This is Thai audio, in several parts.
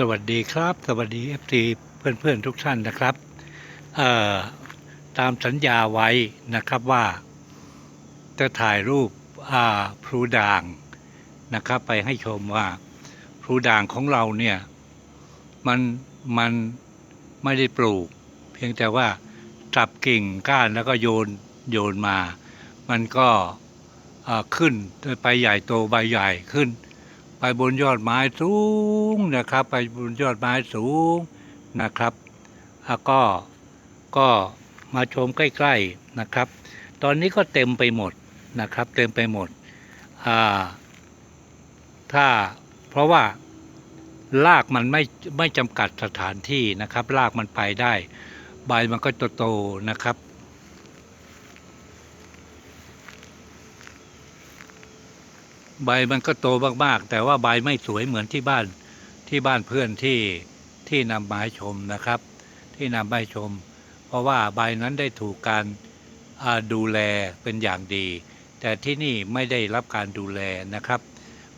สวัสดีครับ สวัสดีเอฟซีเพื่อนๆทุกท่านนะครับตามสัญญาไว้นะครับว่า จะถ่ายรูปพลูด่างนะครับ ไปให้ชมว่าพลูด่างของเราเนี่ยมันมันไม่ได้ปลูก เพียงแต่ว่าจับกิ่งก้านแล้วก็โยนโยนมา มันก็ขึ้นไปใหญ่โตใบใหญ่ขึ้น ไปบนยอดไม้สูงนะครับ ไปบนยอดไม้สูงนะครับแล้วก็ก็มาชมใกล้ ๆนะครับ ตอนนี้ก็เต็มไปหมดนะครับ เต็มไปหมดถ้าเพราะว่ารากมันไม่ไม่จำกัดสถานที่นะครับรากมันไปได้ ใบมันก็โตๆนะครับ ใบมันก็โตมากๆ แต่ว่าใบไม่สวยเหมือนที่บ้านที่บ้านเพื่อนที่ที่นำมาให้ชมนะครับ ที่นำมาให้ชม เพราะว่าใบนั้นได้ถูกการดูแลเป็นอย่างดี แต่ที่นี่ไม่ได้รับการดูแลนะครับ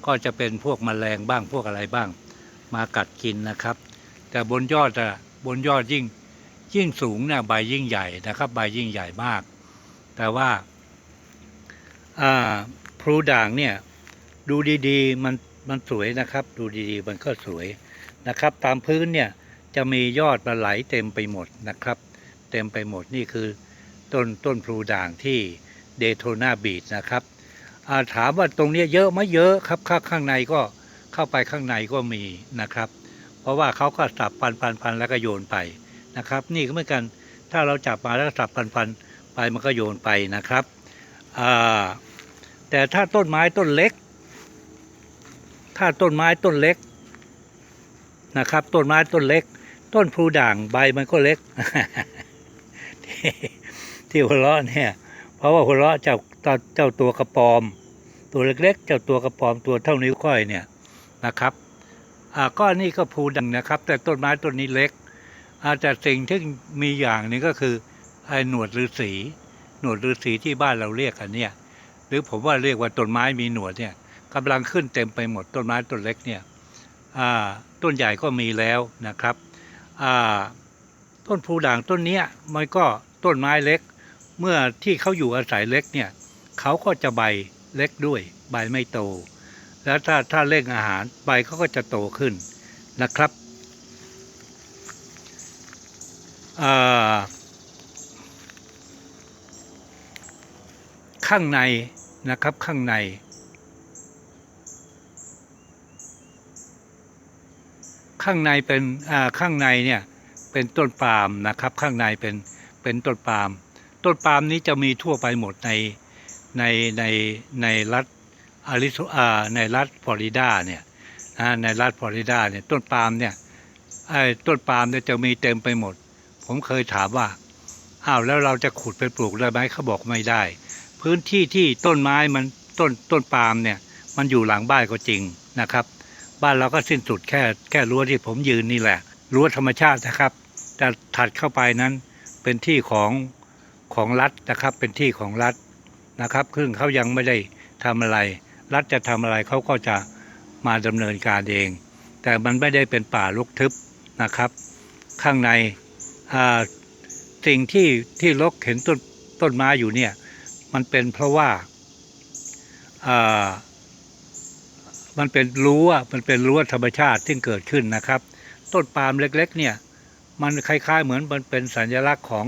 ก็จะเป็นพวกแมลงบ้างพวกอะไรบ้าง มากัดกินนะครับ แต่บนยอดอะบนยอดยิ่งยิ่งสูงเนี่ยใบยิ่งใหญ่นะครับใบยิ่งใหญ่มาก แต่ว่าอ่าพลูด่างเนี่ย ดูดีๆ มันมันสวยนะครับ ดูดีๆ มันก็สวยนะครับ ตามพื้นเนี่ยจะมียอดมาไหลเต็มไปหมดนะครับ เต็มไปหมดนี่คือต้นต้นพลูด่างที่เดโทนาบีชนะครับาถามว่าตรงนี้เยอะไหมเยอะครับข้างข้างในก็เข้าไปข้างในก็มีนะครับ เพราะว่าเขาก็สับปันปันปันแล้วก็โยนไปนะครับ นี่ก็เหมือนกันถ้าเราจับมาแล้วสับปันปันไปมันก็โยนไปนะครับแต่ถ้าต้นไม้ต้นเล็ก ถ้าต้นไม้ต้นเล็กนะครับ ต้นไม้ต้นเล็ก ต้นพลูด่างใบมันก็เล็ก ที่หัวเราะเนี่ย เพราะว่าหัวเราะเจ้าเจ้าตัวกระปอม ตัวเล็กๆ เจ้าตัวกระปอมตัวเท่านิ้วก้อยเนี่ยนะครับอ่าก็นี่ก็พลูด่างนะครับ แต่ต้นไม้ต้นนี้เล็กอาแต่สิ่งที่มีอย่างนึงก็คือไอ้หนวดฤาษีหนวดฤาษีที่บ้านเราเรียกกันเนี่ย หรือผมว่าเรียกว่าต้นไม้มีหนวดเนี่ย กำลังขึ้นเต็มไปหมดต้นไม้ต้นเล็กเนี่ยต้นใหญ่ก็มีแล้วนะครับต้นพูด่างต้นเนี้ยมันก็ต้นไม้เล็ก เมื่อที่เขาอยู่อาศัยเล็กเนี่ยเขาก็จะใบเล็กด้วย ใบไม่โต แล้วถ้าถ้าเร่งอาหารใบเขาก็จะโตขึ้นนะครับข้างในนะครับข้างใน ข้างในเป็นอ่าข้างในเนี่ยเป็นต้นปาล์มนะครับ ข้างในเป็นเป็นต้นปาล์มต้นปาล์มนี้จะมีทั่วไปหมดในในในในรัฐอาริโซอ่าในรัฐฟลอริดาเนี่ยนะในรัฐฟลอริดาเนี่ยต้นปาล์มเนี่ยไอ้ต้นปาล์มเนี่ยจะมีเต็มไปหมด ผมเคยถามว่าอ้าวแล้วเราจะขุดไปปลูกได้ไหมเขาบอกไม่ได้ พื้นที่ที่ต้นไม้มันต้นต้นปาล์มเนี่ยมันอยู่หลังบ้านก็จริงนะครับ บ้านเราก็สิ้นสุดแค่แค่รั้วที่ผมยืนนี่แหละรั้วธรรมชาตินะครับ แต่ถัดเข้าไปนั้นเป็นที่ของของรัฐนะครับ เป็นที่ของรัฐนะครับซึ่งเขายังไม่ได้ทำอะไร รัฐจะทำอะไรเขาก็จะมาดำเนินการเอง แต่มันไม่ได้เป็นป่ารกทึบนะครับ ข้างในสิ่งที่ที่ลกเห็นต้นต้นไม้อยู่เนี่ย มันเป็นเพราะว่าอ่า มันเป็นรั้วมันเป็นรั้วธรรมชาติที่เกิดขึ้นนะครับ ต้นปาล์มเล็กๆ เนี่ย มันคล้ายๆ เหมือนมันเป็นสัญลักษณ์ของ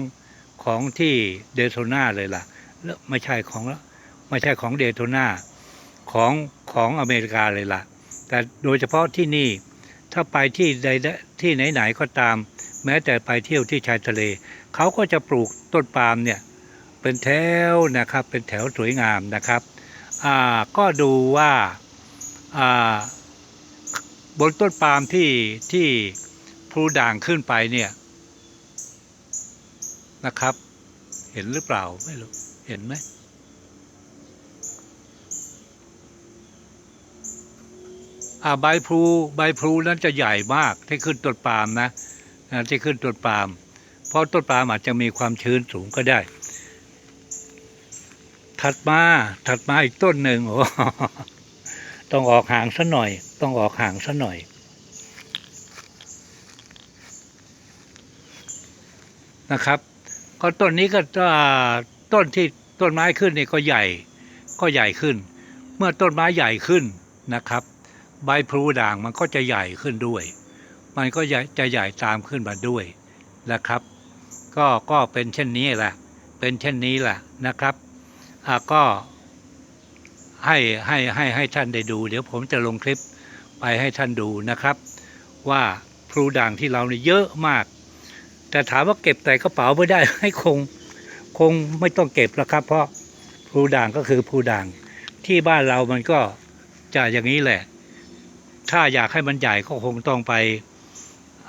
ของที่เดโทนาเลยล่ะแล้วไม่ใช่ของไม่ใช่ของเดโทนาของของอเมริกาเลยล่ะ แต่โดยเฉพาะที่นี่ถ้าไปที่ใดที่ไหนๆก็ตาม แม้แต่ไปเที่ยวที่ชายทะเล เขาก็จะปลูกต้นปาล์มเนี่ยเป็นแถวนะครับเป็นแถวสวยงามนะครับอ่าก็ดูว่าอ่า บนต้นปาล์มที่ที่พลูด่างขึ้นไปเนี่ยนะครับ เห็นหรือเปล่าไม่รู้เห็นไหมอ่าใบพลูใบพลูนั้นจะใหญ่มากที่ขึ้นต้นปาล์มนะที่ขึ้นต้นปาล์มเพราะต้นปาล์มอาจจะมีความชื้นสูงก็ได้ ถัดมาถัดมาอีกต้นหนึ่งโอ้ ต้องออกห่างซะหน่อย ต้องออกห่างซะหน่อย นะครับ ก็ต้นนี้ก็ต้นที่ต้นไม้ขึ้นนี่ก็ใหญ่ก็ใหญ่ขึ้น เมื่อต้นไม้ใหญ่ขึ้นนะครับ ใบพลูด่างมันก็จะใหญ่ขึ้นด้วย มันก็จะใหญ่ตามขึ้นมาด้วยนะครับ ก็ก็เป็นเช่นนี้แหละเป็นเช่นนี้แหละนะครับอะก็ ให้ให้ให้ให้ท่านได้ดู เดี๋ยวผมจะลงคลิปไปให้ท่านดูนะครับ ว่าพลูด่างที่เราเนี่ยเยอะมาก แต่ถามว่าเก็บใส่กระเป๋าไม่ได้ให้คงคงไม่ต้องเก็บแล้วครับ เพราะพลูด่างก็คือพลูด่างที่บ้านเรามันก็จะอย่างนี้แหละ ถ้าอยากให้มันใหญ่ก็คงต้องไป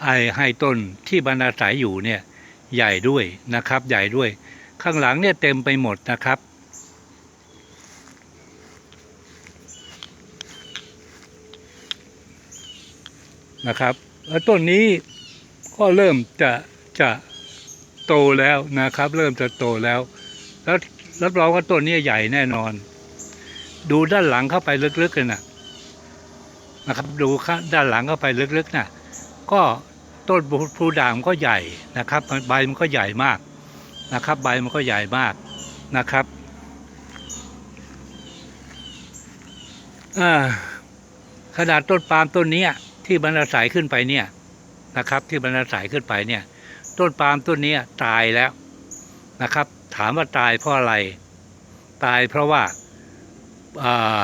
ไอให้ต้นที่บรรอาศัยอยู่เนี่ยใหญ่ด้วยนะครับ ใหญ่ด้วย ข้างหลังเนี่ยเต็มไปหมดนะครับ นะครับแล้วต้นนี้ก็เริ่มจะจะโตแล้วนะครับ เริ่มจะโตแล้ว แล้วรับรองว่าต้นนี้ใหญ่แน่นอน ดูด้านหลังเข้าไปลึกๆเลยนะนะครับ ดูด้านหลังเข้าไปลึกๆนะก็ต้นพูด่างมันก็ใหญ่นะครับ ใบมันก็ใหญ่มากนะครับ ใบมันก็ใหญ่มากนะครับขนาดต้นปาล์มต้นนี้ ที่บรรอาศัยขึ้นไปเนี่ยนะครับ ที่บรรอาศัยขึ้นไปเนี่ย ต้นปาล์มต้นนี้ตายแล้วนะครับ ถามว่าตายเพราะอะไร ตายเพราะว่าอา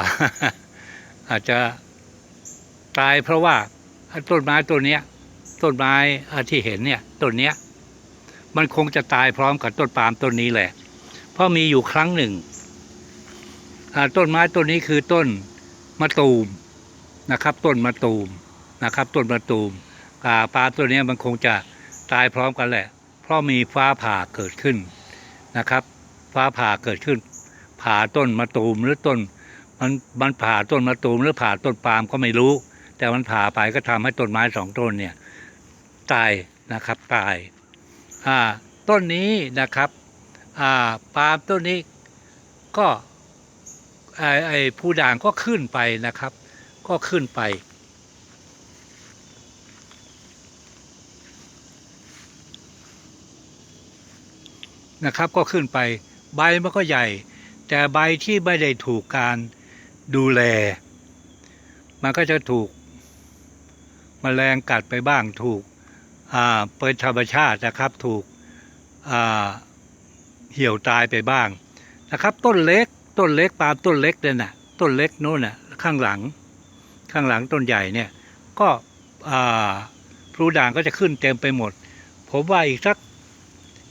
อาจจะตายเพราะว่าต้นไม้ต้นนี้ต้นไม้ที่เห็นเนี่ยต้นนี้มันคงจะตายพร้อมกับต้นปาล์มต้นนี้แหละ เพราะมีอยู่ครั้งหนึ่งต้นไม้ต้นนี้คือต้นมะตูมนะครับ ต้นมะตูม นะครับต้นมะตูมอ่าปลาตัวนี้มันคงจะตายพร้อมกันแหละ เพราะมีฟ้าผ่าเกิดขึ้นนะครับ ฟ้าผ่าเกิดขึ้น ผ่าต้นมะตูมหรือต้นมันมันผ่าต้นมะตูมหรือผ่าต้นปาล์มก็ไม่รู้ แต่มันผ่าไปก็ทำให้ต้นไม้สองต้นเนี่ยตายนะครับตายอ่าต้นนี้นะครับอ่าปาล์มต้นนี้ก็ไอไอผู้ด่างก็ขึ้นไปนะครับ ก็ขึ้นไป นะครับก็ขึ้นไปใบมันก็ใหญ่ แต่ใบที่ไม่ได้ถูกการดูแล มันก็จะถูกมแมลงกัดไปบ้างถูกเป็นธรรมชาตินะครับถูกเหี่ยวตายไปบ้างนะครับ ต้นเล็กต้นเล็กปาล์มต้นเล็กเนี่ยนะต้นเล็กโน่นน่ะข้างหลังข้างหลังต้นใหญ่เนี่ยก็พลูด่างก็จะขึ้นเต็มไปหมด ผมว่าอีกสัก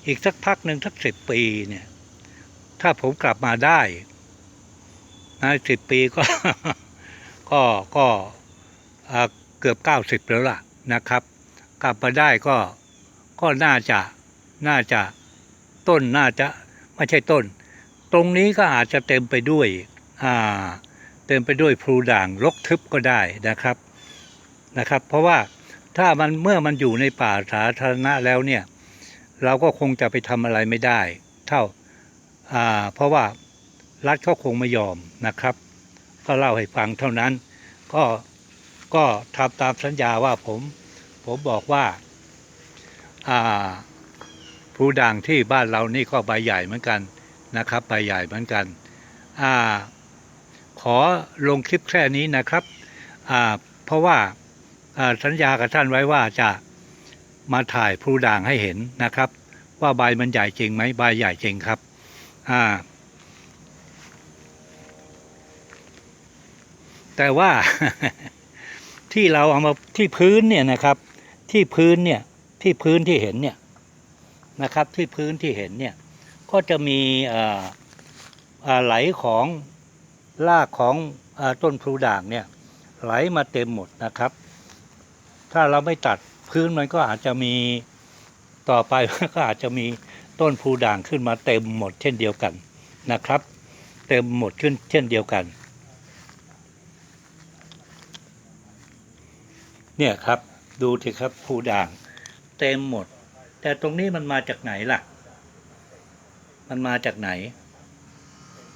อีกสักพักหนึ่งสักสิบปีเนี่ย ถ้าผมกลับมาได้นะสิบปีก็ ก็ก็เกือบเก้าสิบแล้วล่ะนะครับ กลับมาได้ก็ก็น่าจะน่าจะต้นน่าจะไม่ใช่ต้น ตรงนี้ก็อาจจะเต็มไปด้วยอ่าเต็มไปด้วยพลูด่างรกทึบก็ได้นะครับนะครับ เพราะว่าถ้ามันเมื่อมันอยู่ในป่าสาธารณะแล้วเนี่ย เราก็คงจะไปทำอะไรไม่ได้ เท่าาเพราะว่ารัฐเขาคงไม่ยอมนะครับ ก็เล่าให้ฟังเท่านั้น ก็ก็ทำตามสัญญาว่าผมผมบอกว่าอ่าพลูด่างที่บ้านเรานี่ก็ใบใหญ่เหมือนกันนะครับใบใหญ่เหมือนกันอขอลงคลิปแค่นี้นะครับเพราะว่าสัญญากับท่านไว้ว่าจะ มาถ่ายพลูด่างให้เห็นนะครับ ว่าใบมันใหญ่จริงไหมใบใหญ่จริงครับอ่าแต่ว่าที่เราเอามาที่พื้นเนี่ยนะครับ ที่พื้นเนี่ยที่พื้นที่เห็นเนี่ยนะครับ ที่พื้นที่เห็นเนี่ยก็จะมีไหลของรากของอต้นพลูด่างเนี่ยไหลมาเต็มหมดนะครับ ถ้าเราไม่ตัด พื้นมันก็อาจจะมีต่อไปก็อาจจะมีต้นพูด่างขึ้นมาเต็มหมดเช่นเดียวกันนะครับ เต็มหมดขึ้นเช่นเดียวกัน เนี่ยครับดูสิครับพูด่าง เต็มหมด แต่ตรงนี้มันมาจากไหนล่ะ มันมาจากไหน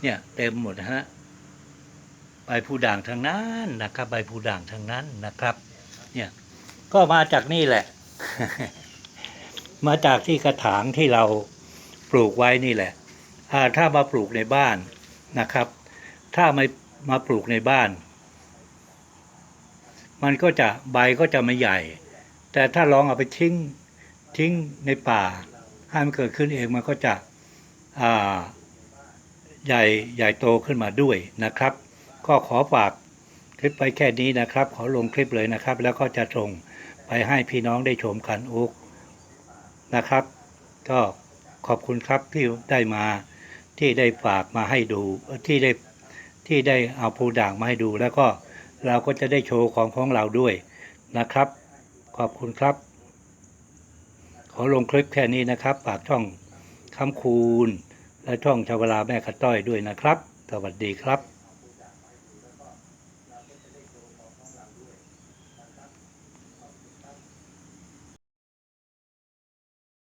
เนี่ยเต็มหมดฮะใบพูด่างทางนั้นนะครับใบพูด่างทางนั้นนะครับ เนี่ย ก็มาจากนี่แหละ มาจากที่กระถางที่เราปลูกไว้นี่แหละถ้ามาปลูกในบ้านนะครับ ถ้าไม่มาปลูกในบ้าน มันก็จะใบก็จะไม่ใหญ่ แต่ถ้าลองเอาไปทิ้งทิ้งในป่าให้มันเกิดขึ้นเองมันก็จะใหญ่ใหญ่โตขึ้นมาด้วยนะครับ ก็ขอฝาก คลิปไปแค่นี้นะครับ ขอลงคลิปเลยนะครับ แล้วก็จะส่งไปให้พี่น้องได้ชมกันอ๊กนะครับ ก็ขอบคุณครับที่ได้มาที่ได้ฝากมาให้ดูที่ได้ที่ได้เอาภูด่างมาให้ดูแล้วก็เราก็จะได้โชว์ของของเราด้วยนะครับ ขอบคุณครับ ขอลงคลิปแค่นี้นะครับฝากช่องคำคูณและช่องชาวลาแม่กระต้อยด้วยนะครับ สวัสดีครับ